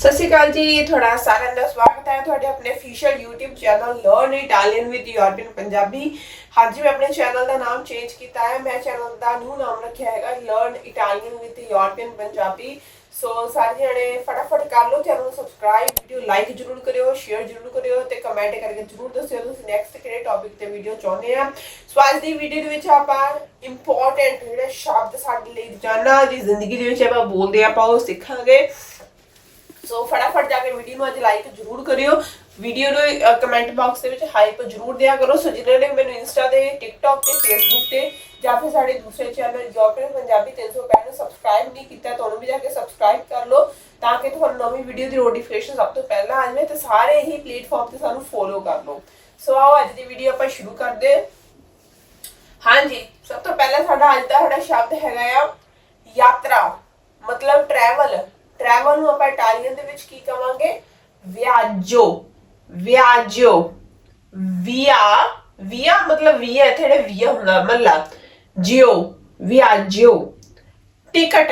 ਸਤਿ ਸ਼੍ਰੀ ਅਕਾਲ ਜੀ, ਤੁਹਾਡਾ ਸਾਰਿਆਂ ਦਾ ਸਵਾਗਤ ਹੈ ਤੁਹਾਡੇ ਆਪਣੇ official YouTube channel learn Italian with European Punjabi ਹਾਂਜੀ, ਮੈਂ ਆਪਣੇ ਚੈਨਲ ਦਾ ਨਾਮ ਚੇਂਜ ਕੀਤਾ ਹੈ। ਮੈਂ ਚੈਨਲ ਦਾ ਨਿਊ ਨਾਮ ਰੱਖਿਆ ਹੈਗਾ learn Italian with European Punjabi so ਸਾਰੇ ਜਣੇ ਫਟਾਫਟ ਕਰ ਲਓ ਚੈਨਲ ਨੂੰ ਸਬਸਕ੍ਰਾਈਬ ਵੀਡੀਓ ਲਾਈਕ ਜਰੂਰ ਕਰਿਓ ਸ਼ੇਅਰ ਜਰੂਰ ਕਰਿਓ ਤੇ ਕਮੈਂਟ ਕਰਕੇ ਜਰੂਰ ਦੱਸਿਓ ਤੁਸੀਂ ਨੈਕਸਟ ਕਿਹੜੇ ਟੌਪਿਕ ਤੇ ਵੀਡੀਓ ਚਾਹੁੰਦੇ ਆ। ਸੋ ਅੱਜ ਦੀ ਵੀਡੀਓ ਦੇ ਵਿੱਚ ਆਪਾਂ ਇੰਪੋਰਟੈਂਟ ਜਿਹੜੇ ਸ਼ਬਦ ਸਾਡੇ ਲਈ ਰੋਜ਼ਾਨਾ ਦੀ ਜ਼ਿੰਦਗੀ ਦੇ ਵਿੱਚ ਆਪਾਂ ਬੋਲਦੇ ਆ, ਆਪਾਂ ਉਹ ਸਿੱਖਾਂਗੇ। ਸੋ ਫਟਾਫਟ ਜਾ ਕੇ ਵੀਡੀਓ ਨੂੰ ਅੱਜ ਲਾਈਕ ਜਰੂਰ ਕਰਿਓ। ਵੀਡੀਓ ਨੂੰ ਕਮੈਂਟ ਬਾਕਸ ਦੇ ਵਿੱਚ ਹਾਈਪ ਜਰੂਰ ਦਿਆ ਕਰੋ। ਸੋ ਜਿਨ੍ਹਾਂ ਨੇ ਮੈਨੂੰ ਇੰਸਟਾ ਤੇ ਟਿਕਟੌਕ ਤੇ ਫੇਸਬੁੱਕ ਤੇ, ਜਾਂ ਫਿਰ ਸਾਡੇ ਦੂਸਰੇ ਚੈਨਲ ਯੂਟਿਊਬ ਪੰਜਾਬੀ 365 ਨੂੰ ਸਬਸਕ੍ਰਾਈਬ ਨਹੀਂ ਕੀਤਾ ਤਾਂ ਵੀ ਜਾ ਕੇ ਸਬਸਕ੍ਰਾਈਬ ਕਰ ਲਓ, ਤਾਂ ਕਿ ਤੁਹਾਨੂੰ ਨਵੀਂ ਵੀਡੀਓ ਦੀ ਨੋਟੀਫਿਕੇਸ਼ਨ ਸਭ ਤੋਂ ਪਹਿਲਾਂ ਆ ਜਾਵੇ ਤੇ ਸਾਰੇ ਹੀ ਪਲੇਟਫਾਰਮ ਤੇ ਸਾਨੂੰ ਫੋਲੋ ਕਰ ਲਓ। ਸੋ ਆਓ ਅੱਜ ਦੀ ਵੀਡੀਓ ਆਪਾਂ ਸ਼ੁਰੂ ਕਰਦੇ ਹਾਂਜੀ, ਸਭ ਤੋਂ ਪਹਿਲਾਂ ਸਾਡਾ, ਅੱਜ ਦਾ ਸਾਡਾ ਸ਼ਬਦ ਹੈਗਾ ਆ ਯਾਤਰਾ, ਮਤਲਬ ਟਰੈਵਲ ਟਰੈਵਲ ਨੂੰ ਆਪਾਂ ਇਟਾਲੀਅਨ ਦੇ ਵਿੱਚ ਕੀ ਕਵਾਂਗੇ? ਵਿਆਜੋ ਵਿਆਜੋ ਵਿਆ ਵਿਆ ਮਤਲਬ ਵਿਆ, ਇੱਥੇ ਜਿਹੜੇ ਵਿਆ ਹੁੰਦਾ, ਮੱਲਾ, ਜਿਓ ਵਿਆਜੋ ਟਿਕਟ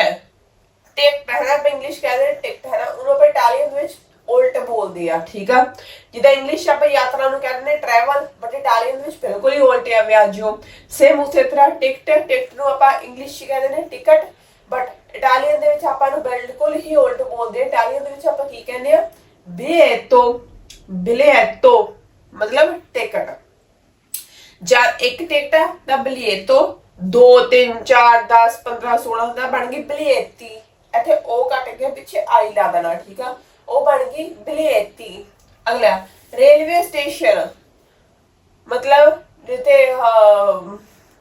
ਟਿਕਟ ਹੈ ਆਪਾਂ ਇੰਗਲਿਸ਼ ਕਹਿੰਦੇ ਨੇ ਟਿਕਟ ਹੈ ਨਾ, ਉਹਨੂੰ ਆਪਾਂ ਇਟਾਲੀਅਨ ਦੇ ਵਿੱਚ ਉਲਟ ਬੋਲਦੇ ਆ, ਠੀਕ ਆ? ਜਿੱਦਾਂ ਇੰਗਲਿਸ਼ ਆਪਾਂ ਯਾਤਰਾ ਨੂੰ ਕਹਿੰਦੇ ਨੇ ਟਰੈਵਲ ਬਟ ਇਟਾਲੀਅਨ ਦੇ ਵਿੱਚ ਬਿਲਕੁਲ ਹੀ ਉਲਟ ਆ ਵਿਆਜੋ ਸੇਮ ਉਸੇ ਤਰ੍ਹਾਂ, ਟਿਕਟ ਟਿਕਟ ਨੂੰ ਆਪਾਂ ਇੰਗਲਿਸ਼ 'ਚ ਕਹਿੰਦੇ ਨੇ ਟਿਕਟ ਬਟ ਇਟਾਲੀਅਨ ਦੇ ਵਿੱਚ ਆਪਾਂ ਨੂੰ ਬਿਲਕੁਲ ਹੀ ਉਲਟ ਬੋਲਦੇ ਆ ਇਟਾਲੀਅਨ ਦੇ ਵਿੱਚ ਆਪਾਂ ਕੀ ਕਹਿੰਦੇ ਆ ਬਿਲੀਏਟੋ ਬਿਲੀਏਟੋ ਮਤਲਬ ਟਿਕਟ। ਜਾਂ ਇੱਕ ਟਿਕਟ ਹੈ ਦਾ ਬਿਲੀਏਟੋ 2 3 4 10 15 16 ਦਾ ਬਣ ਗਈ ਬਿਲੀਏਤੀ ਇੱਥੇ ਉਹ ਕੱਟ ਕੇ ਪਿੱਛੇ ਆਈ ਲਾ ਦੇਣਾ, ਠੀਕ ਆ? ਉਹ ਬਣ ਗਈ ਬਿਲੀਏਤੀ ਅਗਲਾ ਰੇਲਵੇ ਸਟੇਸ਼ਨ ਮਤਲਬ ਜਿੱਥੇ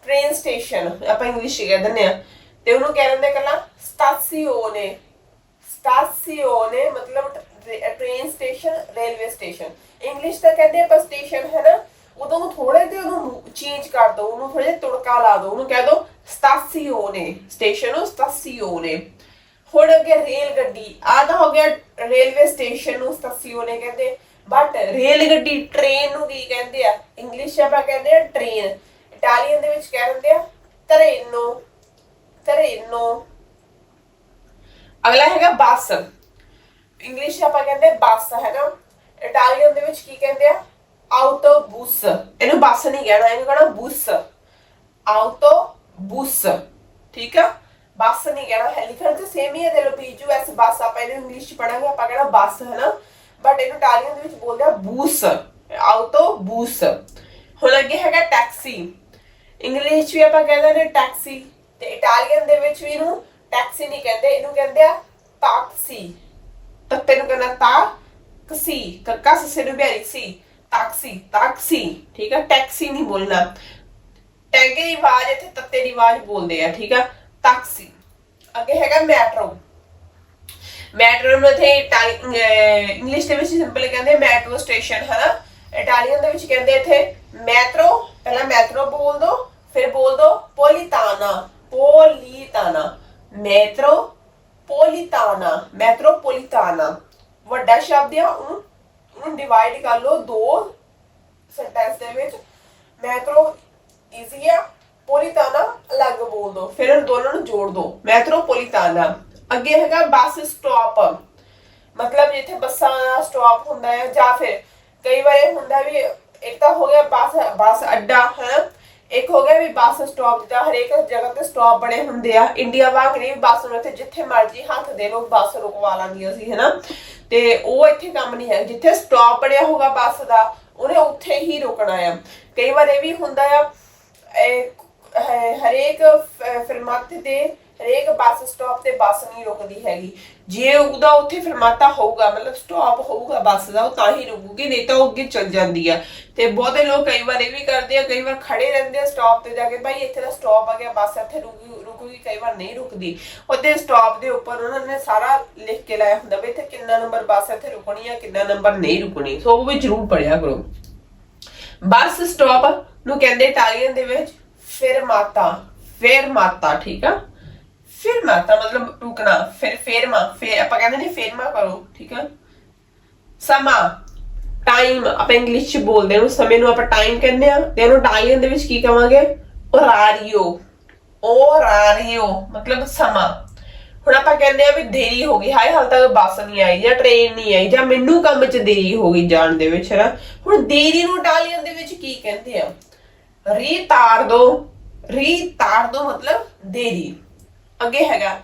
ਟ੍ਰੇਨ ਸਟੇਸ਼ਨ ਆਪਾਂ ਇੰਗਲਿਸ਼ ਚ ਕਹਿ ਦਿੰਦੇ ਆ ਤੇ ਉਹਨੂੰ ਕਹਿ ਦਿੰਦੇ ਕੱਲਾ ਸਟਾਸੀਓਨੇ ਸਟਾਸੀਓਨੇ ਮਤਲਬ train station railway station English ਤਾਂ ਕਹਿੰਦੇ ਆਪਾਂ ਸਟੇਸ਼ਨ ਹੈ ਨਾ, ਉਦੋਂ ਥੋੜੇ ਜਿਹਾ ਉਹਨੂੰ ਚੇਂਜ ਕਰ ਦੋ, ਉਹਨੂੰ ਥੋੜੇ ਜਿਹਾ ਤੁੜਕਾ ਲਾ ਦੋ, ਉਹਨੂੰ ਕਹਿ ਦੋ ਸਟਾਸੀਓਨੇ ਸਟੇਸ਼ਨ ਨੂੰ ਸਟਾਸੀਓਨੇ ਹੁਣ ਅੱਗੇ ਰੇਲ ਗੱਡੀ, ਆਹ ਤਾਂ ਹੋ ਗਿਆ ਰੇਲਵੇ ਸਟੇਸ਼ਨ ਨੂੰ ਸਟਾਸੀਓਨੇ ਕਹਿੰਦੇ ਬਟ ਰੇਲ ਗੱਡੀ ਟ੍ਰੇਨ ਨੂੰ ਕੀ ਕਹਿੰਦੇ ਆ? ਇੰਗਲਿਸ਼ ਆਪਾਂ ਕਹਿੰਦੇ ਆ ਟ੍ਰੇਨ ਇਟਾਲੀਅਨ ਦੇ ਵਿੱਚ ਕਹਿ ਦਿੰਦੇ ਆ ਟ੍ਰੇਨੋ ਟ੍ਰੇਨੋ ਅਗਲਾ ਹੈਗਾ ਬੱਸ ਇੰਗਲਿਸ਼ 'ਚ ਆਪਾਂ ਕਹਿੰਦੇ ਬੱਸ ਹੈਗਾ ਇਟਾਲੀਅਨ ਦੇ ਵਿੱਚ ਕੀ ਕਹਿੰਦੇ ਆ ਆਟੋਬੂਸ ਇਹਨੂੰ ਬੱਸ ਨਹੀਂ ਕਹਿਣਾ ਇਹਨੂੰ ਕਹਿਣਾ ਬੁਸ ਆਟੋਬੂਸ ਠੀਕ ਆ ਬੱਸ ਨਹੀਂ ਕਹਿਣਾ ਹੈ ਲਿਖਣ ਤੇ ਸੇਮ ਹੀ ਹੈ ਦੇ ਲੋ ਪੀਜੂ ਐਸ ਆਪਾਂ ਇਹਨੂੰ ਇੰਗਲਿਸ਼ 'ਚ ਪੜਾਂਗੇ ਆਪਾਂ ਕਹਿਣਾ ਬੱਸ ਹੈ ਨਾ ਬਟ ਇਹਨੂੰ ਇਟਾਲੀਅਨ ਦੇ ਵਿੱਚ ਬੋਲਦੇ ਆ ਬੂਸ ਆਟੋਬੂਸ ਹੁਣ ਅੱਗੇ ਹੈਗਾ ਟੈਕਸੀ ਇੰਗਲਿਸ਼ ਵੀ ਆਪਾਂ ਕਹਿੰਦੇ ਨੇ ਟੈਕਸੀ ਤੇ ਇਟਾਲੀਅਨ ਦੇ ਵਿੱਚ ਵੀ ਇਹਨੂੰ ਟੈਕਸੀ ਨਹੀਂ ਕਹਿੰਦੇ, ਇਹਨੂੰ ਕਹਿੰਦੇ ਆ ਟੈਕਸੀ ਤੱਤੇ ਨੂੰ ਕਹਿੰਦਾ ਤਾਕਸੀ ਕੱਕਾ ਸਸੇ ਨੂੰ ਬਿਹਾਰੀ ਸੀ ਟੈਕਸੀ ਟੈਕਸੀ ਠੀਕ ਆ? ਟੈਕਸੀ ਨਹੀਂ ਬੋਲਣਾ। ਟੈਂਗੇ ਦੀ ਆਵਾਜ਼ ਇੱਥੇ ਤੱਤੇ ਦੀ ਆਵਾਜ਼ ਬੋਲਦੇ ਆ, ਠੀਕ ਆ? ਟੈਕਸੀ ਅੱਗੇ ਹੈਗਾ ਮੈਟਰੋ। ਮੈਟਰੋ ਨੂੰ ਇੱਥੇ ਇੰਗਲਿਸ਼ ਦੇ ਵਿੱਚ ਸਿੰਪਲ ਕਹਿੰਦੇ ਮੈਟਰੋ ਸਟੇਸ਼ਨ ਹੈ ਇਟਾਲੀਅਨ ਦੇ ਵਿੱਚ ਕਹਿੰਦੇ ਇੱਥੇ ਮੈਟਰੋ, ਪਹਿਲਾਂ ਮੈਟਰੋ ਬੋਲ ਦੋ, ਫਿਰ ਬੋਲ ਦੋ ਪੋਲੀਤਾਨਾ ਪੋਲੀਟਾਨਾ ਮੈਟਰੋ ਪੋਲੀਟਾਨਾ ਮੈਟਰੋਪੋਲੀਟਾਨਾ ਵੱਡਾ ਸ਼ਬਦ ਆ, ਉਹਨੂੰ ਉਹਨੂੰ ਡਿਵਾਈਡ ਕਰ ਲਓ ਦੋ ਸੈਂਟੈਂਸ ਦੇ ਵਿੱਚ। ਮੈਟਰੋ ਈਜ਼ੀ ਆ ਪੋਲੀਟਾਨਾ ਅਲੱਗ ਬੋਲ ਦੋ। ਫਿਰ ਦੋਨਾਂ ਨੂੰ ਜੋੜ ਦੋ। ਮੈਟਰੋਪੋਲੀਟਾਨਾ ਅੱਗੇ ਹੈਗਾ ਬੱਸ ਸਟਾਪ ਮਤਲਬ ਜਿੱਥੇ ਬੱਸਾਂ ਦਾ ਸਟਾਪ ਹੁੰਦਾ ਹੈ ਜਾਂ ਫਿਰ ਕਈ ਵਾਰ ਇਹ ਹੁੰਦਾ ਵੀ ਇੱਕ ਤਾਂ ਹੋ ਗਿਆ ਬੱਸ ਬੱਸ ਅੱਡਾ, ਹੈ। ਇੱਕ ਹੋ ਗਿਆ ਵੀ ਬੱਸ ਸਟਾਪ ਜਿੱਦਾਂ ਹਰੇਕ ਜਗ੍ਹਾ ਤੇ ਸਟਾਪ ਬਣੇ ਹੁੰਦੇ ਆ। ਇੰਡੀਆ ਵਾਂਗ ਨਹੀਂ, ਬੱਸ ਨੂੰ ਇੱਥੇ ਜਿੱਥੇ ਮਰਜ਼ੀ ਹੱਥ ਦੇ ਲੋ ਬੱਸ ਰੁਕਵਾ ਲਾਂਦੀਆਂ ਸੀ ਹੈਨਾ? ਤੇ ਉਹ ਇੱਥੇ ਕੰਮ ਨਹੀਂ ਹੈ। ਜਿੱਥੇ ਸਟਾਪ ਬਣਿਆ ਹੋਗਾ ਬੱਸ ਦਾ, ਉਹਨੇ ਉੱਥੇ ਹੀ ਰੁਕਣਾ ਆ। ਕਈ ਵਾਰ ਇਹ ਵੀ ਹੁੰਦਾ ਆ ਹਰੇਕ ਫ- ਤੇ ਹਰੇਕ ਬੱਸ ਸਟਾਪ ਤੇ ਬੱਸ ਨਹੀਂ ਰੁਕਦੀ ਹੈਗੀ। ਜੇ ਉਹਦਾ ਉੱਥੇ ਫਿਲਮਾਤਾ ਹੋਊਗਾ, ਮਤਲਬ ਸਟਾਪ ਹੋਊਗਾ ਬੱਸ ਦਾ, ਉਹ ਤਾਂ ਹੀ ਰੁਕੂਗੀ, ਨਹੀਂ ਤਾਂ ਉਹ ਅੱਗੇ ਚੱਲ ਜਾਂਦੀ ਆ। ਤੇ ਬਹੁਤੇ ਲੋਕ ਕਈ ਵਾਰ ਇਹ ਵੀ ਕਰਦੇ ਆ, ਕਈ ਵਾਰ ਖੜੇ ਰਹਿੰਦੇ ਆ ਸਟਾਪ ਤੇ ਜਾ ਕੇ, ਭਾਈ, ਇੱਥੇ ਦਾ ਸਟਾਪ ਆ ਗਿਆ, ਬੱਸ ਇੱਥੇ ਰੁਕੀ, ਰੁਕੂਗੀ, ਕਈ ਵਾਰ ਨਹੀਂ ਰੁਕਦੀ। ਉਹਦੇ ਸਟਾਪ ਦੇ ਉੱਪਰ ਉਹਨਾਂ ਨੇ ਸਾਰਾ ਲਿਖ ਕੇ ਲਾਇਆ ਹੁੰਦਾ ਵੀ ਇੱਥੇ ਕਿੰਨਾ ਨੰਬਰ ਬੱਸ ਇੱਥੇ ਰੁਕਣੀ ਆ, ਕਿੰਨਾ ਨੰਬਰ ਨਹੀਂ ਰੁਕਣੀ। ਸੋ ਉਹ ਵੀ ਜ਼ਰੂਰ ਪੜਿਆ ਕਰੋ। ਬੱਸ ਸਟਾਪ ਨੂੰ ਕਹਿੰਦੇ ਇਟਾਲੀਅਨ ਦੇ ਵਿੱਚ ਫਿਰ ਮਾਤਾ ਫਿਰ ਮਾਤਾ ਠੀਕ ਆ? ਫਿਰ ਫੇਰਮਾਤਾ ਮਤਲਬ ਰੁਕਣਾ, ਫਿਰ ਫੇਰਮਾ ਫੇਰ ਆਪਾਂ ਕਹਿੰਦੇ ਨੇ ਫੇਰਮਾ ਕਰੋ, ਠੀਕ ਆ? ਸਮਾਂ ਟਾਈਮ ਆਪਾਂ ਇੰਗਲਿਸ਼ ਚ ਬੋਲਦੇ ਹਾਂ ਸਮੇਂ ਨੂੰ ਆਪਾਂ ਟਾਈਮ ਕਹਿੰਦੇ ਆ ਤੇ ਇਹਨੂੰ ਇਟਾਲੀਅਨ ਦੇ ਵਿੱਚ ਕੀ ਕਵਾਂਗੇ? ਓਰਾਰੀਓ ਓਰਾਰੀਓ ਮਤਲਬ ਸਮਾਂ। ਹੁਣ ਆਪਾਂ ਕਹਿੰਦੇ ਆ ਵੀ ਦੇਰੀ ਹੋ ਗਈ, ਹਾਏ, ਹਾਲ ਤੱਕ ਬੱਸ ਨਹੀਂ ਆਈ, ਜਾਂ ਟ੍ਰੇਨ ਨਹੀਂ ਆਈ, ਜਾਂ ਮੈਨੂੰ ਕੰਮ 'ਚ ਦੇਰੀ ਹੋ ਗਈ ਜਾਣ ਦੇ ਵਿੱਚ ਹੈ ਹੁਣ ਦੇਰੀ ਨੂੰ ਇਟਾਲੀਅਨ ਦੇ ਵਿੱਚ ਕੀ ਕਹਿੰਦੇ ਆ? ਰੀਤਾਰਦੋ ਰੀਤਾਰਦੋ ਮਤਲਬ ਦੇਰੀ। ਅੱਗੇ ਹੈਗਾ।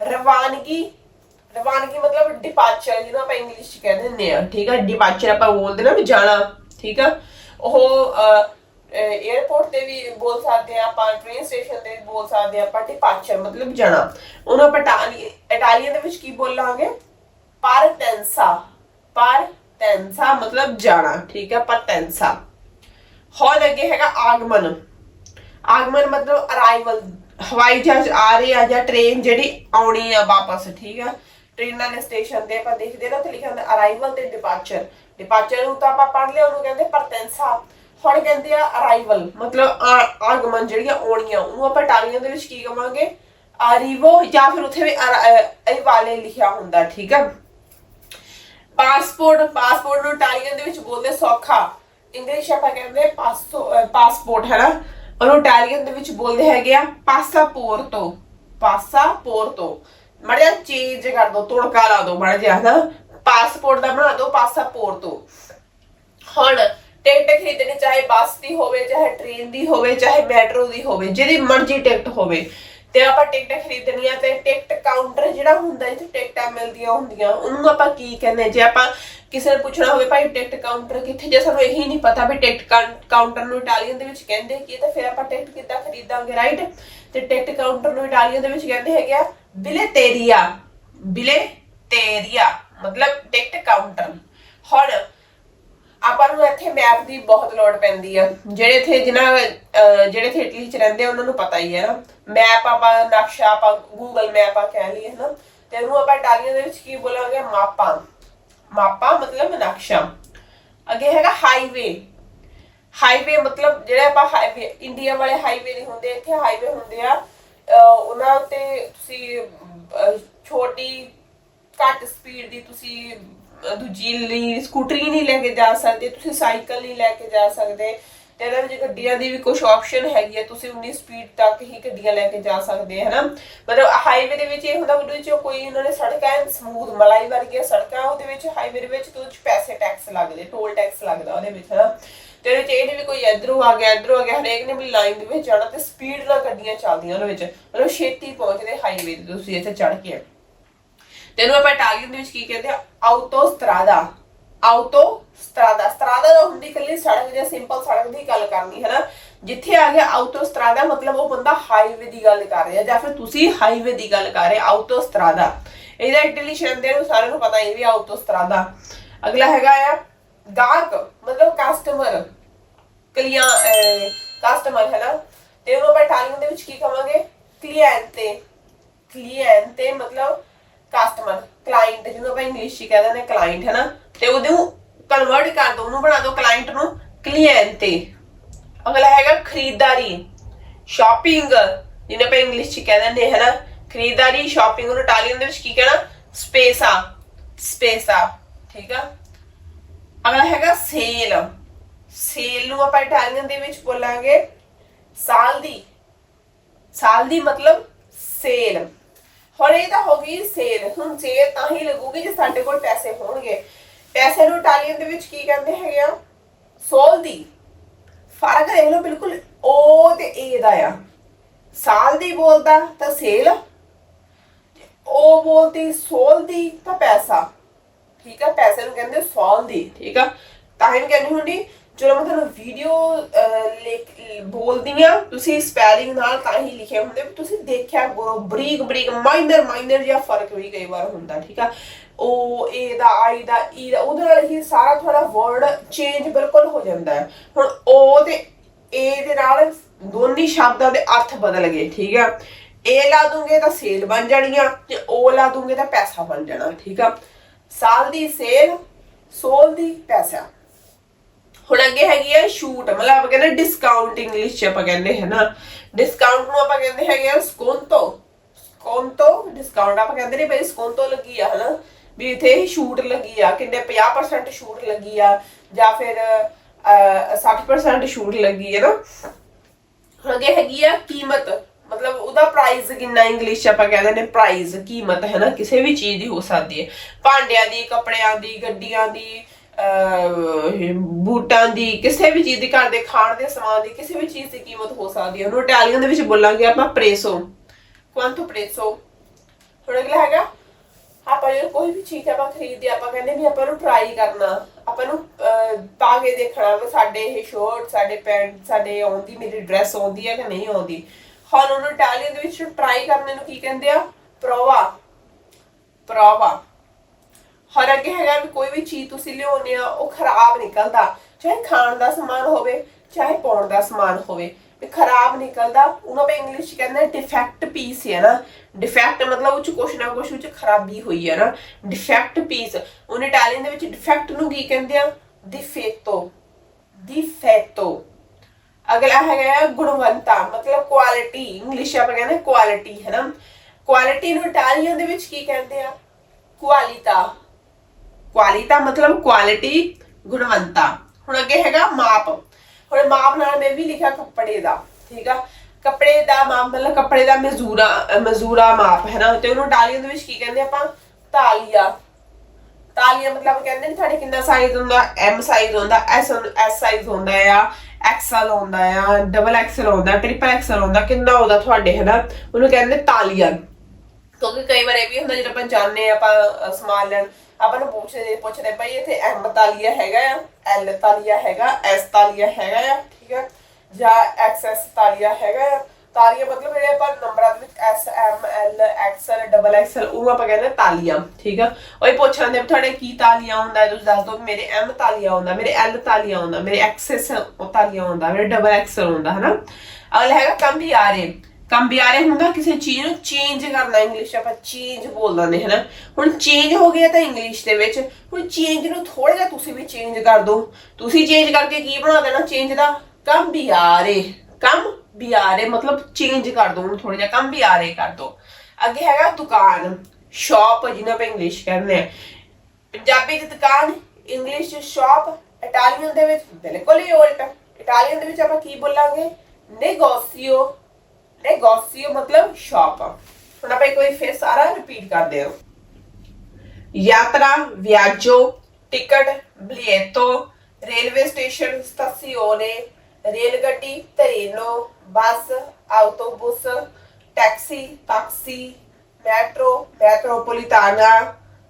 ਰਵਾਨਗੀ ਰਵਾਨਗੀ ਮਤਲਬ ਡਿਪਾਰਚਰ ਜਿਹਨੂੰ ਆਪਾਂ ਇੰਗਲਿਸ਼ ਚ ਕਹਿ ਦਿੰਦੇ ਆ ਠੀਕ ਆ? ਡਿਪਾਰਚਰ ਆਪਾਂ ਬੋਲਦੇ ਨਾ ਵੀ ਜਾਣਾ, ਠੀਕ ਆ? ਉਹ 에어ਪੋਰਟ ਤੇ ਵੀ ਬੋਲ ਸਕਦੇ ਆ ਆਪਾਂ ਟ੍ਰੇਨ ਸਟੇਸ਼ਨ ਤੇ ਬੋਲ ਸਕਦੇ ਆ ਆਪਾਂ ਡਿਪਾਰਚਰ ਮਤਲਬ ਜਾਣਾ। ਉਹਨੂੰ ਆਪਾਂ ਇਟਾਲੀ- ਇਟਾਲੀਅਨ ਦੇ ਵਿੱਚ ਕੀ ਬੋਲਾਂਗੇ? ਪਾਰਟੈਂਸਾ ਪਾਰਟੈਂਸਾ ਮਤਲਬ ਜਾਣਾ, ਠੀਕ ਆ? ਪਾਰਟੈਂਸਾ ਹੋਰ ਅੱਗੇ ਹੈਗਾ ਆਗਮਨ। ਆਗਮਨ ਮਤਲਬ ਅਰਾਈਵਲ ਹਵਾਈ ਜਹਾਜ਼ ਆ ਰਹੀ ਆ ਜਾਂ ਟ੍ਰੇਨ ਜਿਹੜੀ ਆਉਣੀ ਆ ਵਾਪਸ, ਠੀਕ ਆ? ਟ੍ਰੇਨਾਂ ਦੇ ਸਟੇਸ਼ਨ ਤੇ ਆਪਾਂ ਦੇਖਦੇ ਨਾ ਤੇ ਲਿਖਿਆ ਹੁੰਦਾ ਅਰਾਈਵਲ ਤੇ ਡਿਪਾਰਚਰ ਡਿਪਾਰਚਰ ਨੂੰ ਤਾਂ ਆਪਾਂ ਪੜ੍ਹ ਲਿਆ, ਉਹਨੂੰ ਕਹਿੰਦੇ ਪਰਤੈਂਸਾ ਹੁਣ ਕਹਿੰਦੇ ਆ ਅਰਾਈਵਲ ਮਤਲਬ ਆਗਮਨ ਜਿਹੜੀਆਂ ਆਉਣੀਆਂ, ਉਹਨੂੰ ਆਪਾਂ ਇਟਾਲੀਅਨ ਦੇ ਵਿੱਚ ਕੀ ਕਵਾਂਗੇ? ਅਰੀਵੋ ਜਾਂ ਫਿਰ ਉੱਥੇ ਵੀ ਅਰੀਵਾਲੇ ਲਿਖਿਆ ਹੁੰਦਾ, ਠੀਕ ਆ? ਪਾਸਪੋਰਟ ਪਾਸਪੋਰਟ ਨੂੰ ਇਟਾਲੀਅਨ ਦੇ ਵਿੱਚ ਬੋਲਦੇ ਸੌਖਾ। ਇੰਗਲਿਸ਼ ਆਪਾਂ ਕਹਿੰਦੇ ਪਾਸੋ ਪਾਸਪੋਰਟ ਹੈ ਨਾ? ਉਹਨੂੰ ਇਟਾਲੀਅਨ ਦੇ ਵਿੱਚ ਬੋਲਦੇ ਹੈਗੇ ਆ ਪਾਸਾਪੋਰਟੋ ਪਾਸਾਪੋਰਟੋ ਮੜਿਆ ਚੇਂਜ ਕਰ ਦੋ, ਤੁੜਕਾ ਲਾ ਦੋ, ਮੜ ਜਿਹਾ ਨਾ ਪਾਸਪੋਰਟ ਦਾ ਬਣਾ ਦੋ ਪਾਸਾਪੋਰਟੋ ਹੁਣ ਟਿਕਟ ਖਰੀਦਣੀ ਚਾਹੇ ਬੱਸ ਦੀ ਹੋਵੇ, ਚਾਹੇ ਟ੍ਰੇਨ ਦੀ ਹੋਵੇ, ਚਾਹੇ ਮੈਟਰੋ ਦੀ ਹੋਵੇ, ਜਿਹਦੀ ਮਰਜ਼ੀ ਟਿਕਟ ਹੋਵੇ। ਤੇ ਆਪਾਂ ਟਿਕਟ ਖਰੀਦਣੀ ਆ ਤੇ ਟਿਕਟ ਕਾਊਂਟਰ ਜਿਹੜਾ ਹੁੰਦਾ ਜਿੱਥੇ ਟਿਕਟਾਂ ਮਿਲਦੀਆਂ ਹੁੰਦੀਆਂ, ਉਹਨੂੰ ਆਪਾਂ ਕੀ ਕਹਿੰਦੇ ਜੇ ਆਪਾਂ ਕਿਸੇ ਨੂੰ ਪੁੱਛਣਾ ਹੋਵੇ ਭਾਈ ਟਿਕਟ ਕਾਊਂਟਰ ਕਿੱਥੇ ਜੇ ਸਾਨੂੰ ਇਹੀ ਨਹੀਂ ਪਤਾ ਵੀ ਟਿਕਟ ਕਾਊਂਟਰ ਨੂੰ ਇਟਾਲੀਅਨ ਦੇ ਵਿੱਚ ਕਹਿੰਦੇ ਕੀ ਤਾਂ ਫਿਰ ਆਪਾਂ ਟਿਕਟ ਕਿੱਦਾਂ ਖਰੀਦਾਂਗੇ ਰਾਈਟ ਤੇ ਟਿਕਟ ਕਾਊਂਟਰ ਨੂੰ ਇਟਾਲੀਅਨ ਦੇ ਵਿੱਚ ਕਹਿੰਦੇ ਹੈਗੇ ਆ ਬਿਲੇਟੇਰੀਆ ਬਿਲੇਟੇਰੀਆ ਮਤਲਬ ਟਿਕਟ ਕਾਊਂਟਰ ਹੁਣ ਆਪਾਂ ਨੂੰ ਇੱਥੇ ਮੈਪ ਦੀ ਬਹੁਤ ਲੋੜ ਪੈਂਦੀ ਆ। ਜਿਹੜੇ ਇੱਥੇ ਜਿਨ੍ਹਾਂ ਅਹ, ਜਿਹੜੇ ਇੱਥੇ ਇਟਲੀ ਚ ਰਹਿੰਦੇ ਆ ਉਹਨਾਂ ਨੂੰ ਪਤਾ ਹੀ ਹੈ ਨਾ। ਮੈਪ ਆਪਾਂ ਨਕਸ਼ਾ ਆਪਾਂ ਗੂਗਲ ਮੈਪ ਆ ਕਹਿ ਲਈਏ ਨਾ ਤੇ ਉਹਨੂੰ ਆਪਾਂ ਇਟਾਲੀਅਨ ਦੇ ਵਿੱਚ ਕੀ ਬੋਲਾਂਗੇ? ਮਾਪਾ ਮਾਪਾ ਮਤਲਬ ਨਕਸ਼ਾ। ਅੱਗੇ ਹੈਗਾ ਹਾਈਵੇ ਹਾਈਵੇ ਮਤਲਬ ਜਿਹੜੇ ਆਪਾਂ ਹਾਈਵੇ ਇੰਡੀਆ ਵਾਲੇ ਹਾਈਵੇ ਨਹੀਂ ਹੁੰਦੇ ਇੱਥੇ ਹਾਈਵੇ ਹੁੰਦੇ ਆ। ਅਹ, ਉਹਨਾਂ ਤੇ ਤੁਸੀਂ ਅਹ, ਛੋਟੀ ਘੱਟ ਸਪੀਡ ਦੀ ਤੁਸੀਂ ਅਹ, ਦੂਜੀ ਲਈ ਸਕੂਟਰੀ ਨਹੀਂ ਲੈ ਕੇ ਜਾ ਸਕਦੇ ਤੁਸੀਂ ਸਾਈਕਲ ਨਹੀਂ ਲੈ ਕੇ ਜਾ ਸਕਦੇ। ਤੇ ਇਹਨਾਂ ਵਿੱਚ ਗੱਡੀਆਂ ਦੀ ਵੀ ਕੁਝ ਆਪਸ਼ਨ ਹੈਗੀ ਹੈ ਤੁਸੀਂ ਉਨੀ ਸਪੀਡ ਤੱਕ ਹੀ ਗੱਡੀਆਂ ਲੈ ਕੇ ਜਾ ਸਕਦੇ ਹੈ ਨਾ ਮਤਲਬ ਹਾਈਵੇ ਦੇ ਵਿੱਚ ਇਹ ਹੁੰਦਾ ਉਹਦੇ ਵਿੱਚ ਕੋਈ ਉਹਨਾਂ ਨੇ ਸੜਕਾਂ ਸਮੂਥ ਮਲਾਈ ਵਰਗੀਆਂ ਸੜਕਾਂ ਉਹਦੇ ਵਿੱਚ ਹਾਈਵੇ ਦੇ ਵਿੱਚ ਕੁਝ ਪੈਸੇ ਟੈਕਸ ਲੱਗਦੇ ਟੋਲ ਟੈਕਸ ਲੱਗਦਾ ਉਹਦੇ ਵਿੱਚ ਹਨਾ? ਤੇ ਉਹਦੇ ਵਿੱਚ ਇਹ ਨੀ ਵੀ ਕੋਈ ਇਧਰੋਂ ਆ ਗਿਆ ਇਧਰੋਂ ਆ ਗਿਆ ਹਰੇਕ ਨੇ ਵੀ ਲਾਈਨ ਦੇ ਵਿੱਚ ਜਾਣਾ ਤੇ ਸਪੀਡ ਨਾਲ ਗੱਡੀਆਂ ਚੱਲਦੀਆਂ ਉਹਦੇ ਵਿੱਚ। ਮਤਲਬ ਛੇਤੀ ਪਹੁੰਚਦੇ ਹਾਈਵੇ ਤੇ ਤੁਸੀਂ ਇੱਥੇ ਚੜ ਕੇ। ਤੇ ਇਹਨੂੰ ਆਪਾਂ ਇਟਾਲੀਅਨ ਦੇ ਵਿੱਚ ਕੀ ਕਹਿੰਦੇ ਆ ਆਉਟੋਸਟਰਾਦਾ ਆਉਟੋਸਟਰਾਦਾ ਸਟਰਾਦਾ ਦਾ ਹੁੰਦੀ ਕੱਲੀ ਸੜਕ ਜਾਂ ਸਿੰਪਲ ਸੜਕ ਦੀ ਗੱਲ ਕਰਨੀ ਹੈ ਨਾ ਜਿੱਥੇ ਆ ਗਿਆ ਆਉਟੋਸਟਰਾਦਾ ਮਤਲਬ ਉਹ ਬੰਦਾ ਹਾਈਵੇ ਦੀ ਗੱਲ ਕਰ ਰਿਹਾ ਜਾਂ ਫਿਰ ਤੁਸੀਂ ਹਾਈਵੇ ਦੀ ਗੱਲ ਕਰ ਰਹੇ ਆਉਟੋਸਟਰਾਦਾ ਇਹਦਾ ਇਟਲੀ ਸ਼ਬਦ ਨੂੰ ਸਾਰਿਆਂ ਨੂੰ ਪਤਾ ਇਹ ਵੀ ਆਉਟੋਸਟਰਾਦਾ ਅਗਲਾ ਹੈਗਾ ਆ ਗਾਹਕ ਮਤਲਬ ਕਸਟਮਰ ਕਲੀਆਂ ਕਸਟਮਰ ਹੈ ਨਾ ਤੇ ਉਹਨੂੰ ਆਪਾਂ ਇਟਾਲੀਅਨ ਦੇ ਵਿੱਚ ਕੀ ਕਹਾਂਗੇ ਕਲੀਐਂਟੇ ਕਲੀਐਂਟੇ ਮਤਲਬ ਕਸਟਮਰ ਕਲਾਇੰਟ ਜਿਹਨੂੰ ਆਪਾਂ ਇੰਗਲਿਸ਼ 'ਚ ਕਹਿ ਦਿੰਦੇ ਕਲਾਇੰਟ ਹੈ ਨਾ, ਤੇ ਉਹਨੂੰ ਕਨਵਰਟ ਕਰ ਦੋ, ਉਹਨੂੰ ਬਣਾ ਦੋ ਕਲਾਇੰਟ ਨੂੰ ਕਲੀਐਂਟੇ ਅਗਲਾ ਹੈਗਾ ਖਰੀਦਦਾਰੀ ਸ਼ਾਪਿੰਗ ਜਿਹਨੂੰ ਆਪਾਂ ਇੰਗਲਿਸ਼ 'ਚ ਕਹਿ ਦਿੰਦੇ ਹੈ ਨਾ। ਖਰੀਦਦਾਰੀ ਸ਼ਾਪਿੰਗ ਨੂੰ ਇਟਾਲੀਅਨ ਦੇ ਵਿੱਚ ਕੀ ਕਹਿਣਾ? ਸਪੇਸਾ ਸਪੇਸਾ ਠੀਕ ਆ? ਅਗਲਾ ਹੈਗਾ ਸੇਲ ਸੇਲ ਨੂੰ ਆਪਾਂ ਇਟਾਲੀਅਨ ਦੇ ਵਿੱਚ ਬੋਲਾਂਗੇ ਸਾਲ ਦੀ। ਸਾਲ ਦੀ ਮਤਲਬ ਸੇਲ ਹੁਣ ਇਹ ਤਾਂ ਹੋ ਗਈ ਸੇਲ ਹੁਣ ਸੇਲ ਤਾਂ ਹੀ ਲੱਗੂਗੀ ਜੇ ਸਾਡੇ ਕੋਲ ਪੈਸੇ ਹੋਣਗੇ। ਪੈਸੇ ਨੂੰ ਇਟਾਲੀਅਨ ਦੇ ਵਿੱਚ ਕੀ ਕਹਿੰਦੇ ਹੈਗੇ ਆ? ਸੋਲ ਦੀ। ਫ਼ਰਕ ਦੇਖ ਲਓ, ਬਿਲਕੁਲ ਉਹ ਤੇ ਏ ਦਾ ਆ। ਸਾਲ ਦੀ ਬੋਲਦਾ ਤਾਂ ਸੇਲ ਉਹ ਬੋਲਦੀ ਸੋਲ ਦੀ ਤਾਂ ਪੈਸਾ। ਠੀਕ ਆ, ਪੈਸੇ ਨੂੰ ਕਹਿੰਦੇ ਸੋਲ ਦੀ। ਠੀਕ ਆ? ਤਾਂ ਹੀ ਮੈਂ ਕਹਿੰਦੀ ਹੁੰਦੀ ਚਲੋ ਮੈਂ ਤੁਹਾਨੂੰ ਵੀਡੀਓ ਬੋਲਦੀ ਆ ਤੁਸੀਂ ਸਪੈਲਿੰਗ ਨਾਲ ਤਾਂ ਹੀ ਲਿਖੇ ਹੁੰਦੇ, ਵੀ ਤੁਸੀਂ ਦੇਖਿਆ ਕਰੋ, ਬਰੀਕ ਬਰੀਕ ਮਾਈਨਰ ਮਾਈਨਰ ਜਿਹਾ ਫ਼ਰਕ ਵੀ ਕਈ ਵਾਰ ਹੁੰਦਾ, ਠੀਕ ਆ? ਉਹ ਏ ਦਾ ਆਈ ਦਾ ਈ ਦਾ, ਉਹਦੇ ਨਾਲ ਹੀ ਸਾਰਾ ਤੁਹਾਡਾ ਵਰਡ ਚੇਂਜ ਬਿਲਕੁਲ ਹੋ ਜਾਂਦਾ ਹੈ। ਹੁਣ ਉਹ ਤੇ ਏ ਦੇ ਨਾਲ ਦੋਨੀ ਸ਼ਬਦਾਂ ਦੇ ਅਰਥ ਬਦਲ ਗਏ, ਠੀਕ ਆ? ਏ ਲਾ ਦੂੰਗੇ ਤਾਂ ਸੇਲ ਬਣ ਜਾਣੀਆਂ, ਤੇ ਉਹ ਲਾ ਦੂੰਗੇ ਤਾਂ ਪੈਸਾ ਬਣ ਜਾਣਾ, ਠੀਕ ਆ? ਸਾਲ ਦੀ ਸੇਲ ਸੋਲ ਦੀ ਪੈਸਾ। ਹੁਣ ਅੱਗੇ ਹੈਗੀ ਆ ਸ਼ੂਟ ਮਤਲਬ ਆਪਾਂ ਕਹਿੰਦੇ ਡਿਸਕਾਊਂਟ ਇੰਗਲਿਸ਼ ਚ ਆਪਾਂ ਕਹਿੰਦੇ ਹੈ ਨਾ ਡਿਸਕਾਊਂਟ ਨੂੰ ਆਪਾਂ ਕਹਿੰਦੇ ਹੈਗੇ ਆ ਸਕੋਂਤੋ ਸਕੋਂਤੋ ਡਿਸਕਾਊਂਟ ਆਪਾਂ ਕਹਿੰਦੇ ਨੇ ਬਈ ਸਕੋਂਤੋ ਲੱਗੀ ਆ ਹਨਾ? ਵੀ ਇਥੇ ਸ਼ੂਟ ਲੱਗੀ ਆ ਕਿੰਨੇ 50% ਸ਼ੂਟ ਲੱਗੀ ਆ ਜਾਂ ਫਿਰ ਅਹ, 60% ਸ਼ੂਟ ਲੱਗੀ ਹੈ ਨਾ? ਹੁਣ ਅੱਗੇ ਹੈਗੀ ਆ ਕੀਮਤ ਮਤਲਬ ਉਹਦਾ ਪ੍ਰਾਈਸ ਕਿੰਨਾ ਇੰਗਲਿਸ਼ ਚ ਆਪਾਂ ਕਹਿੰਦੇ ਨੇ ਪ੍ਰਾਈਸ ਕੀਮਤ ਹੈ ਨਾ ਕਿਸੇ ਵੀ ਚੀਜ਼ ਦੀ ਹੋ ਸਕਦੀ ਹੈ। ਭਾਂਡਿਆਂ ਦੀ ਕੱਪੜਿਆਂ ਦੀ ਗੱਡੀਆਂ ਦੀ ਬੂਟਾਂ ਦੀ, ਕਿਸੇ ਵੀ ਚੀਜ਼ ਦੀ, ਘਰ ਦੇ ਖਾਣ ਦੇ ਸਮਾਨ ਦੀ, ਕਿਸੇ ਵੀ ਚੀਜ਼ ਦੀ ਕੀਮਤ ਹੋ ਸਕਦੀ ਹੈ। ਉਹਨੂੰ ਇਟਾਲੀਅਨ ਦੇ ਵਿੱਚ ਬੋਲਾਂਗੇ ਆਪਾਂ ਪ੍ਰੇਸੋ ਕੁਆਂਟੋ ਪ੍ਰੇਸੋ ਹੁਣ ਅਗਲਾ ਹੈਗਾ? ਆਪਾਂ ਜੇ ਕੋਈ ਵੀ ਚੀਜ਼ ਆਪਾਂ ਖਰੀਦਦੇ, ਆਪਾਂ ਕਹਿੰਦੇ ਵੀ ਆਪਾਂ ਨੂੰ ਟਰਾਈ ਕਰਨਾ। ਆਪਾਂ ਨੂੰ ਪਾ ਕੇ ਦੇਖਣਾ ਵੀ ਸਾਡੇ ਇਹ ਸ਼ਰਟ ਸਾਡੇ ਪੈਂਟ ਸਾਡੇ ਆਉਂਦੀ, ਮੇਰੀ ਡਰੈਸ ਆਉਂਦੀ ਹੈ ਕਿ ਨਹੀਂ ਆਉਂਦੀ। ਹੁਣ ਉਹਨੂੰ ਇਟਾਲੀਅਨ ਦੇ ਵਿੱਚ ਟਰਾਈ ਕਰਨ ਨੂੰ ਕੀ ਕਹਿੰਦੇ ਆ? ਪ੍ਰੋਵਾ ਪ੍ਰੋਵਾ ਹਰ ਅੱਗੇ ਹੈਗਾ ਵੀ ਕੋਈ ਵੀ ਚੀਜ਼ ਤੁਸੀਂ ਲਿਆਉਂਦੇ ਆ, ਉਹ ਖਰਾਬ ਨਿਕਲਦਾ। ਚਾਹੇ ਖਾਣ ਦਾ ਸਮਾਨ ਹੋਵੇ, ਚਾਹੇ ਪਾਉਣ ਦਾ ਸਮਾਨ ਹੋਵੇ, ਵੀ ਖਰਾਬ ਨਿਕਲਦਾ। ਉਹਨੂੰ ਆਪਾਂ ਇੰਗਲਿਸ਼ ਚ ਕਹਿੰਦੇ ਡਿਫੈਕਟ ਪੀਸ ਹੈ ਨਾ। ਡਿਫੈਕਟ ਮਤਲਬ ਉਹ ਚ ਕੁਛ ਨਾ ਕੁਛ ਉਹ ਚ ਖਰਾਬੀ ਹੋਈ ਹੈ ਨਾ। ਡਿਫੈਕਟ ਪੀਸ ਉਹਨੇ ਇਟਾਲੀਅਨ ਦੇ ਵਿੱਚ ਡਿਫੈਕਟ ਨੂੰ ਕੀ ਕਹਿੰਦੇ ਆ? ਡਿਫੇਟੋ ਡਿਫੈਟੋ ਅਗਲਾ ਹੈਗਾ ਆ ਗੁਣਵੰਤਾ। ਮਤਲਬ ਕੁਆਲਿਟੀ ਇੰਗਲਿਸ਼ ਆਪਾਂ ਕਹਿੰਦੇ ਕੁਆਲਿਟੀ ਹੈ ਨਾ। ਕੁਆਲਿਟੀ ਨੂੰ ਇਟਾਲੀਅਨ ਦੇ ਵਿੱਚ ਕੀ ਕਹਿੰਦੇ ਆ? ਕੁਆਲਿਟਾ ਕੁਆਲਿਟਾ ਮਤਲਬ ਕੁਆਲਿਟੀ ਗੁਣਵੰਤਾ ਹੁਣ ਅੱਗੇ ਹੈਗਾ ਮਾਪ। ਹੁਣ ਮਾਪ ਨਾਲ ਮੈਂ ਵੀ ਲਿਖਿਆ ਕੱਪੜੇ ਦਾ ਠੀਕ ਆ? ਕੱਪੜੇ ਦਾ ਮਾਪ ਮਤਲਬ ਕੱਪੜੇ ਦਾ ਮਜ਼ੂਰਾ ਮਜ਼ੂਰਾ ਮਾਪ ਹੈ ਨਾ? ਤੇ ਉਹਨੂੰ ਇਟਾਲੀਅਨ ਦੇ ਵਿੱਚ ਕੀ ਕਹਿੰਦੇ ਆਪਾਂ? ਤਾਲੀਆ। ਤਾਲੀਆ ਮਤਲਬ ਕਹਿੰਦੇ ਨੇ ਤੁਹਾਡੇ ਕਿੰਨਾ ਸਾਈਜ਼ ਹੁੰਦਾ? ਐਮ ਸਾਈਜ਼ ਹੁੰਦਾ ਐਸ ਐਸ ਸਾਈਜ਼ ਹੁੰਦਾ ਆ ਐਕਸਲ ਹੁੰਦਾ ਆ ਡਬਲ ਐਕਸਲ ਹੁੰਦਾ ਟ੍ਰਿਪਲ ਐਕਸਲ ਹੁੰਦਾ ਕਿੰਨਾ ਉਹਦਾ ਤੁਹਾਡੇ ਹੈ ਨਾ? ਉਹਨੂੰ ਕਹਿੰਦੇ ਤਾਲੀਆ। ਕਿਉਂਕਿ ਕਈ ਵਾਰ ਇਹ ਵੀ ਹੁੰਦਾ ਜਦੋਂ ਆਪਾਂ ਜਾਣਦੇ ਆ ਆਪਾਂ ਅ, ਸਮਾਨ ਲੈਣ ਆਪਾਂ ਨੂੰ ਪੁੱਛਦੇ ਪੁੱਛਦੇ ਭਾਈ ਇੱਥੇ ਐਮ ਤਾਲੀਆ ਹੈਗਾ ਆ ਐਲ ਤਾਲੀਆ ਹੈਗਾ ਐਸ ਤਾਲੀਆ ਹੈਗਾ ਆ, ਠੀਕ ਹੈ ਜਾਂ ਐਕਸਐਸ ਤਾਲੀਆ ਹੈਗਾ ਆ। ਤਾਲੀਆ ਮਤਲਬ ਜਿਹੜੇ ਆਪਾਂ ਨੰਬਰਾਂ ਦੇ ਵਿੱਚ S M L XL double XL ਉਹ ਆਪਾਂ ਕਹਿੰਦੇ ਤਾਲੀਆ, ਠੀਕ ਆ? ਉਹ ਹੀ ਪੁੱਛ ਲੈਂਦੇ ਤੁਹਾਡੇ ਕੀ ਤਾਲੀਆ ਹੁੰਦਾ, ਤੁਸੀਂ ਦੱਸ ਦਿਓ ਮੇਰੇ ਐਮ ਤਾਲੀਆ ਹੁੰਦਾ, ਮੇਰੇ ਐਲ ਤਾਲੀਆ ਹੁੰਦਾ, ਮੇਰੇ ਐਕਸਐਸ ਤਾਲੀਆ ਹੁੰਦਾ, ਮੇਰੇ ਡਬਲ ਐਕਸਐਲ ਹੁੰਦਾ, ਹਨਾ? ਅਗਲਾ ਹੈਗਾ ਕੰਬੀਆਰੇ ਕੰਬਿਆਰੇ ਹੁੰਦਾ, ਕਿਸੇ ਚੀਜ਼ ਨੂੰ ਚੇਂਜ ਕਰਨਾ ਇੰਗਲਿਸ਼ ਆਪਾਂ ਚੇਂਜ ਬੋਲ ਦਿੰਦੇ ਹਨਾ। ਹੁਣ ਚੇਂਜ ਹੋ ਗਿਆ ਤਾਂ ਇੰਗਲਿਸ਼ ਦੇ ਵਿੱਚ, ਹੁਣ ਚੇਂਜ ਨੂੰ ਥੋੜਾ ਜਿਹਾ ਤੁਸੀਂ ਵੀ ਚੇਂਜ ਕਰ ਦਿਓ। ਤੁਸੀਂ ਚੇਂਜ ਕਰਕੇ ਕੀ ਬਣਾ ਦੇਣਾ ਚੇਂਜ ਦਾ? ਕੰਬਿਆਰੇ। ਕੰਬਿਆਰੇ ਮਤਲਬ ਚੇਂਜ ਕਰ ਦੋ ਉਹਨੂੰ ਥੋੜਾ ਜਿਹਾ ਕੰਬਿਆਰੇ ਕਰ ਦਿਓ। ਅੱਗੇ ਹੈਗਾ ਦੁਕਾਨ ਸ਼ਾਪ ਜਿਹਨੂੰ ਆਪਾਂ ਇੰਗਲਿਸ਼ ਕਹਿੰਦੇ ਆ। ਪੰਜਾਬੀ ਚ ਦੁਕਾਨ ਇੰਗਲਿਸ਼ ਚ ਸ਼ਾਪ ਇਟਾਲੀਅਨ ਦੇ ਵਿੱਚ, ਬਿਲਕੁਲ ਹੀ ਉਲਟ। ਇਟਾਲੀਅਨ ਦੇ ਵਿੱਚ ਆਪਾਂ ਕੀ ਬੋਲਾਂਗੇ? ਨੇਗੋਸੀਓ ਨੇਗੋਸੀਓ ਮਤਲਬ ਸ਼ਾਪ ਹੁਣ ਆਪਾਂ ਇੱਕ ਵਾਰੀ ਫਿਰ ਸਾਰਾ ਰਿਪੀਟ ਕਰਦੇ ਹਾਂ ਯਾਤਰਾ ਵਿਆਜੋ ਟਿਕਟ ਬਲੀਏਟੋ ਰੇਲਵੇ ਸਟੇਸ਼ਨ ਸਟਾਸੀਓਨੇ ਰੇਲ ਗੱਡੀ ਟ੍ਰੇਨੋ ਬੱਸ ਆਟੋਬੁਸ ਟੈਕਸੀ ਟੈਕਸੀ ਮੈਟਰੋ ਮੈਟਰੋਪੋਲੀਟਾਨਾ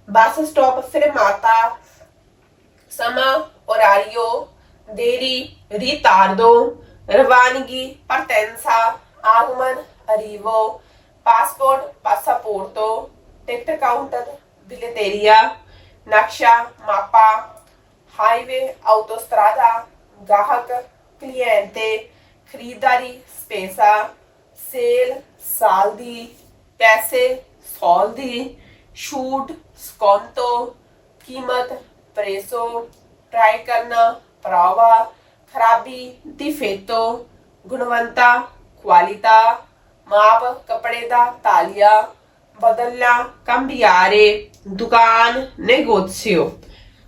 ਬੱਸ ਸਟਾਪ ਫਰਮਾਤਾ ਸਮਾਂ orario ਦੇਰੀ ritardo ਰਵਾਨਗੀ partenza ਆਗਮਨ arrivo ਪਾਸਪੋਰਟ, ਪਾਸਾਪੋਰਟੋ, ਟਿਕਟ ਕਾਊਂਟਰ, ਬਿਲੇਟੇਰੀਆ, ਨਕਸ਼ਾ, ਮਾਪਾ, ਹਾਈਵੇ ਆਟੋਸਟਰਾਦਾ ਗਾਹਕ, ਕਲੀਐਂਟੇ, ਖਰੀਦਦਾਰੀ, ਸਪੇਸਾ, ਸੇਲ, ਸਾਲ ਦੀ, ਪੈਸੇ, ਸੌਲ ਦੀ, ਛੂਟ ਸਕੌਂਤੋ ਕੀਮਤ, ਪ੍ਰੇਸੋ, ਟਰਾਈ ਕਰਨਾ, ਪ੍ਰੋਵਾ, ਖਰਾਬੀ, ਡਿਫੇਟੋ, ਗੁਣਵੰਤਾ ਕੁਆਲਿਟਾ ਮਾਪ, ਕੱਪੜੇ ਦਾ ਤਾਲੀਆ, ਬਦਲਣਾ, ਕੰਬਿਆਰੇ, ਦੁਕਾਨ ਨੇਗੋਸੀਓ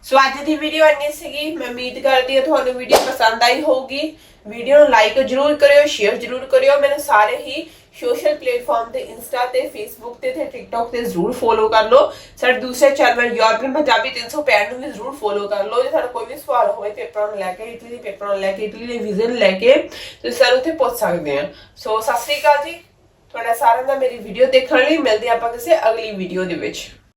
ਸੋ ਅੱਜ ਦੀ ਵੀਡੀਓ ਇੰਨੀ ਸੀਗੀ। ਮੈਂ ਉਮੀਦ ਕਰਦੀ ਹਾਂ ਤੁਹਾਨੂੰ ਵੀਡੀਓ ਪਸੰਦ ਆਈ ਹੋਊਗੀ। ਵੀਡੀਓ ਨੂੰ ਲਾਈਕ ਜਰੂਰ ਕਰਿਓ ਸ਼ੇਅਰ ਜਰੂਰ ਕਰਿਓ। ਮੈਨੂੰ ਸਾਰੇ ਹੀ ਸੋਸ਼ਲ ਪਲੇਟਫਾਰਮ ਤੇ ਇੰਸਟਾ ਤੇ ਫੇਸਬੁੱਕ ਤੇ ਤੇ ਟਿਕਟੌਕ ਤੇ ਜ਼ਰੂਰ ਫੋਲੋ ਕਰ ਲਓ। ਸਾਡੇ ਦੂਸਰੇ ਚੈਨਲ ਯੂਰਪੀਅਨ ਪੰਜਾਬੀ 365 ਨੂੰ ਵੀ ਜ਼ਰੂਰ ਫੋਲੋ ਕਰ ਲਓ। ਜੇ ਤੁਹਾਡਾ ਕੋਈ ਵੀ ਸਵਾਲ ਹੋਵੇ, ਪੇਪਰਾਂ ਨੂੰ ਲੈ ਕੇ ਇਟਲੀ ਦੇ ਪੇਪਰਾਂ ਨੂੰ ਲੈ ਕੇ ਇਟਲੀ ਦੇ ਵੀਜ਼ੇ ਨੂੰ ਲੈ ਕੇ, ਤੁਸੀਂ ਸਾਨੂੰ ਉੱਥੇ ਪੁੱਛ ਸਕਦੇ ਆ। ਸੋ ਸਤਿ ਸ੍ਰੀ ਅਕਾਲ ਜੀ। ਤੁਹਾਡਾ ਸਾਰਿਆਂ ਦਾ ਮੇਰੀ ਵੀਡੀਓ ਦੇਖਣ ਲਈ ਮਿਲਦੇ ਆਪਾਂ ਕਿਸੇ ਅਗਲੀ ਵੀਡੀਓ ਦੇ ਵਿੱਚ।